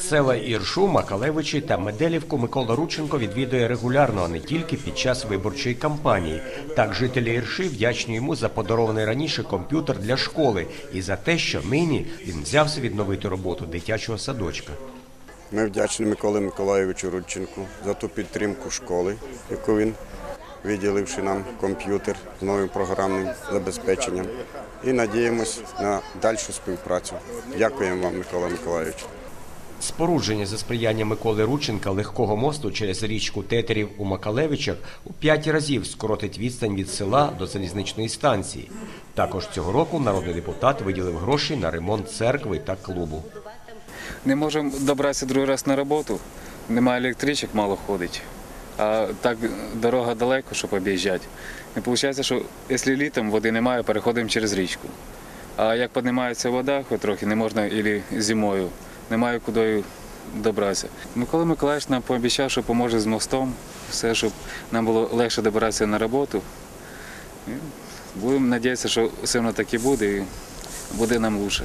Села Іршу, Макалевичі та Меделівку Микола Рученко відвідує регулярно, а не тільки під час виборчої кампанії. Так жителі Ірши вдячні йому за подарований раніше комп'ютер для школи і за те, що нині він взявся відновити роботу дитячого садочка. Ми вдячні Миколі Миколайовичу Рудченку за ту підтримку школи, яку він виділивши нам комп'ютер з новим програмним забезпеченням. І надіємось на дальшу співпрацю. Дякуємо вам, Микола Миколайович. Спорудження за сприяння Миколи Рученка легкого мосту через річку Тетерів у Макалевичах у п'ять разів скоротить відстань від села до залізничної станції. Також цього року народний депутат виділив гроші на ремонт церкви та клубу. Не можемо добратися другий раз на роботу, немає електричок, мало ходить. А так дорога далеко, щоб об'їжджати. І виходить, що якщо літом води немає, переходимо через річку. А як піднімається вода, хоч трохи не можна і зимою, немає куди добратися. Микола Миколаївич нам пообіцяв, що поможе з мостом, все, щоб нам було легше добиратися на роботу. Будемо сподіватися, що все воно так і буде, і буде нам краще.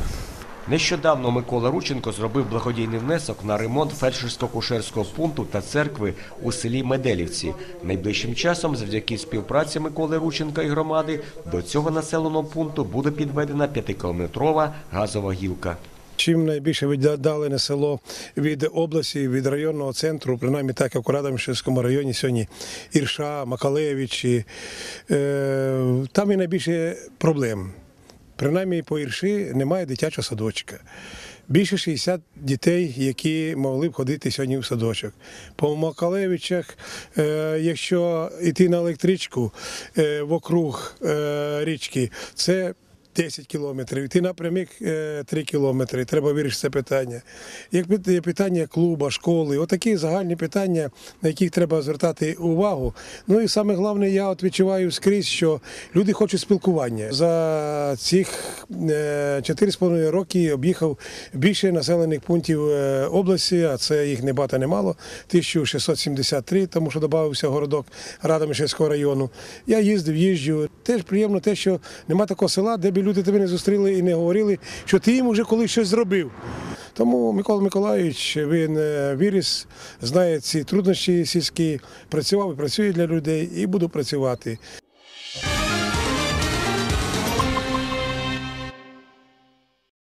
Нещодавно Микола Рученко зробив благодійний внесок на ремонт фельдшерсько-кушерського пункту та церкви у селі Меделівці. Найближчим часом, завдяки співпраці Миколи Рученка і громади, до цього населеного пункту буде підведена п'ятикілометрова газова гілка. Чим найбільше віддалене село від області, від районного центру, принаймні так як у Радомишльському районі сьогодні Ірша, Макалевичі, е, там і найбільше проблем. Принаймні по Ірші немає дитячого садочка. Більше 60 дітей, які могли б ходити сьогодні в садочок. По Макалевичах, е, якщо йти на електричку в вокруг е, річки, це 10 кілометрів, йти напрямик 3 кілометри. Треба вирішити це питання. Як питання клуба, школи, отакі загальні питання, на яких треба звертати увагу. Ну і саме головне, я от відчуваю скрізь, що люди хочуть спілкування. За цих е, 4,5 роки об'їхав більше населених пунктів е, області, а це їх не багато, не мало, 1673, тому що додався городок Радомишльського району. Я їздив, їжджу. Теж приємно те, що нема такого села, де б люди тебе не зустріли і не говорили, що ти їм вже колись щось зробив. Тому Микола Миколаївич він е, виріс, знає ці труднощі сільські, працював і працює для людей, і буду працювати.